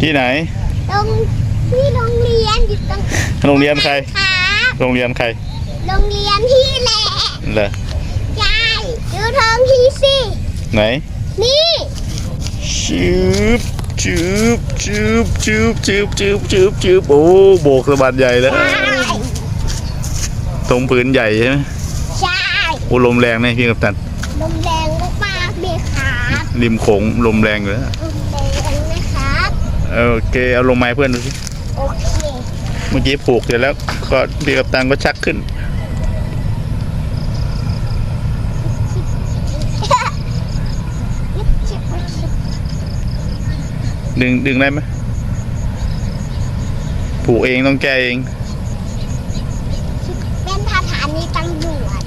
ที่ไหน ตรงที่โรงเรียนอยู่ตรงโรงเรียนใคร ครับโรงเรียนใคร โรงเรียนที่แหละเหรอใช่ดูทองทีสิไหนนี่ชืบชืบชืบชืบชืบชืบชืบชืบโอ้โบกสะบัดใหญ่แล้วใช่ตรงผืนใหญ่ใช่ไหมใช่โอ้ลมแรงนะพี่กัปตันลมแรงมากๆเลยครับริมโขงลมแรงอยู่แล้วลมแรงนะครับ โอเคเอาลงมาให้เพื่อนดูสิโอเคเมื่อกี้ผูกเสร็จแล้วก็พี่กัปตันก็ชักขึ้น ดึงดึงได้ไหมผูกเองต้องแก้เอง เป็นสถานีตำรวจ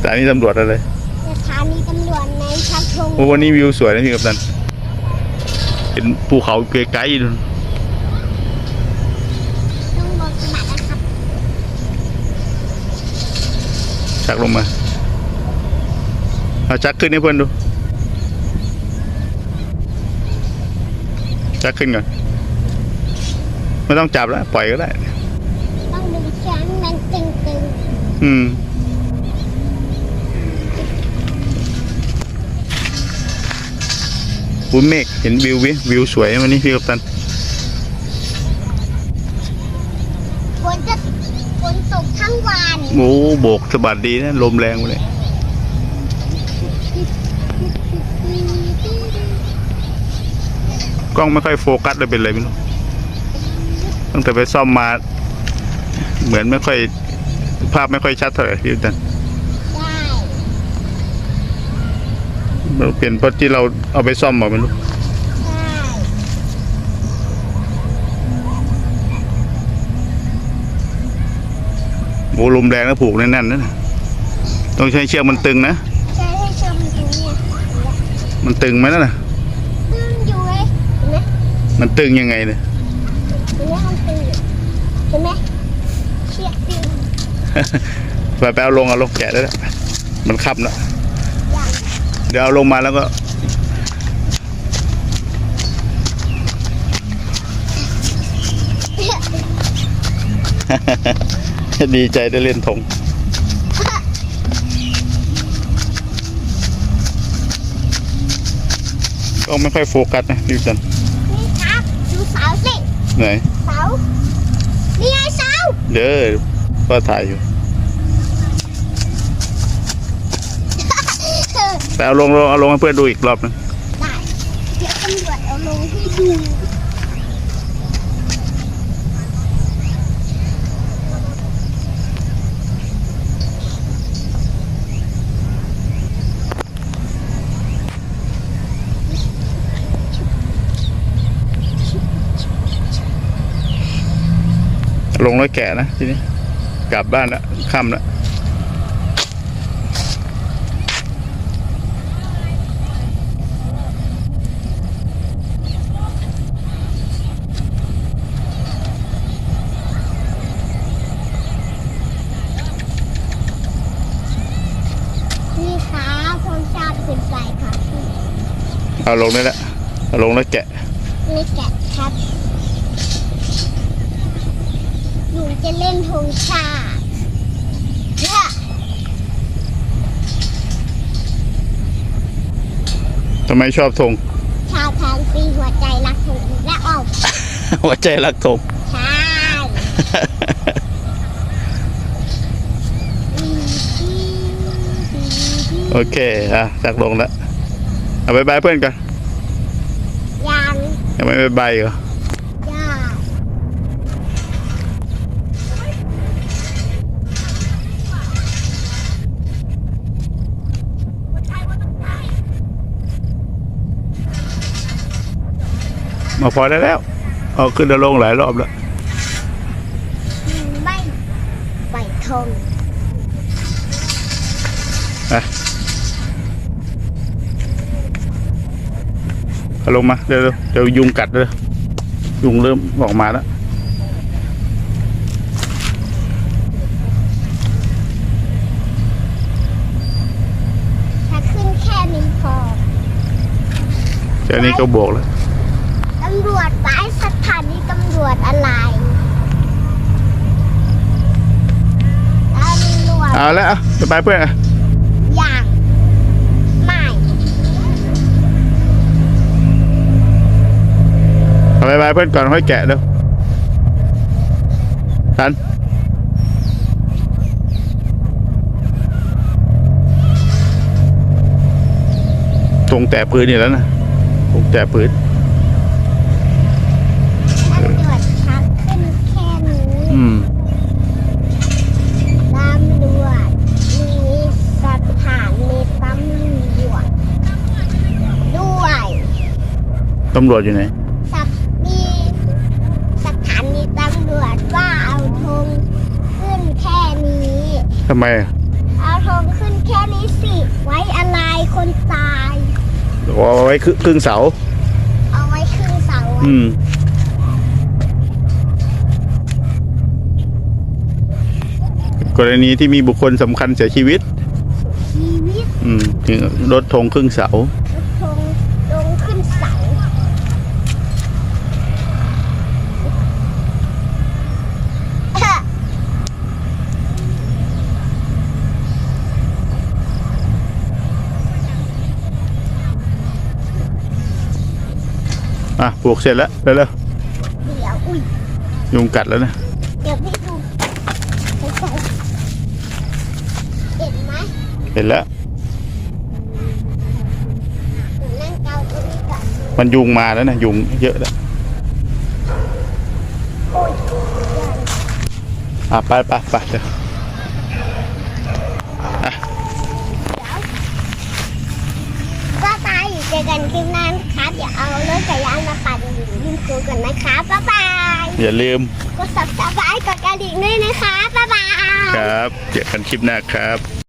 แต่อันนี้ตำรวจอะไรสถานีตำรวจในชักธงโอ้วันนี้วิวสวยนะพี่กัปตัน เห็นภูเขาไกลๆดูต้องบอกสมัครนะครับชักลงมาเอาชักขึ้นให้เพื่อนดูชักขึ้นก่อนไม่ต้องจับแล้ว ปล่อยก็ได้ ต้องดึงเชือกให้มันตึงอืม อุ้ยเมฆเห็นวิววิวิวสวยวันนี้พี่กัปตันๆฝนจะฝนตกทั้งวันโอ้โบกสะบัดดีนะลมแรงเลยกล้องไม่ค่อยโฟกัสเลยเป็นไรไม่รู้ตั้งแต่ไปซ่อมมา เหมือนไม่ค่อย ภาพไม่ค่อยชัดเท่าไหร่พี่กัปตัน ได้ มัน เปลี่ยนเพราะที่เราเอาไปซ่อมมาไม่รู้ได้โอ้ลมแรงแล้วผูกแน่นๆนั่นนะต้องใช้เชือกมันตึงนะใช้ให้ชมดูเนี่ยมันตึงไหมนั่นน่ะตึงอยู่เลยเห็นไหมมันตึงยังไงเนี่ยเห็นไหมมันตึงอยู่เห็นไหมเชือกตึงไปไปเอาลงเอาลงแกะได้แล้วมันคับนะอย่าง เดี๋ยวเอาลงมาแล้วก็ดีใจได้เล่นธงก็ไม่ค่อยโฟกัสนะพี่จันนี่ครับดูเสาสิไหนเสานี่ไงเสาเด้อก็ถ่ายอยู่ แต่เอาลงเอาลงให้เพื่อนดูอีกรอบนึงได้เดี๋ยวตำรวจเอาลงให้ดูลงแล้วแกะนะทีนี้ กลับบ้านละค่ำละ นี่ครับผมชอบเป็นไฟครับ เอาลงได้ละเอาลงแล้วแกะนี่แกะครับ หนูจะเล่นธงชาติเนี่ยทำไมชอบธง ชาวทางปีหัวใจรักธงและออกหัวใจรักธง ใช่ดีดีดีดีโอเค อะจักลงแล้วเอาบายบายเพื่อนกันยัง ยังไม่บายบายอีกเหรอยากมาพอได้แล้ว เอาขึ้นแล้วลงหลายรอบแล้วไม่ไปธงอะ เอาลงมาเดี๋ยวเดี๋ยวยุงกัดเลยยุงเริ่มออกมาแล้วถ้าขึ้นแค่นี้พอแค่นี้ก็บวกแล้วตำรวจไปสถานีตำรวจอะไรตำรวจเอาแล้วเอาไปไปเพื่อนอะอย่าง เอาไปไปเพื่อนก่อนค่อยแกะเด้อทันตรงแต่พื้นนี่แล้วนะตรงแต่พื้นตำรวจชักขึ้นแค่นี้อืมตำรวจมีสถานีตำรวจด้วย ตำรวจอยู่ไหนำไมอะเอาธงขึ้นแค่นี้สิ ไว้อะไรคนตาย เอาไว้ครึ่งครึ่งเสา เอาไว้ขึ้นเสาไว้อืม กรณีที่มีบุคคลสำคัญเสียชีวิต ชีวิต อืมถึงรถธงครึ่งเสา ธงลงขึ้นเสา อะปลูกเสร็จแล้วเร็วเดี๋ยวอุ้ยๆยุงกัดแล้วนะเดี๋ยวพี่ดูใกล้ๆเห็นไหมเห็นแล้ว หนูนั่งเกาตรงนี้ก่อนมันยุงมาแล้วนะยุงเยอะแล้วโอ้ย อะไปไปไปเดี๋ยว กันคลิปหน้านะคะเดี๋ยวเอารถจักรยานมาปั่นอยู่ริมคูกันนะคะบ๊ายบายอย่าลืมกด subscribe กดกระดิ่งด้วยนะคะบ๊ายบายครับเจอกันคลิปหน้าครับ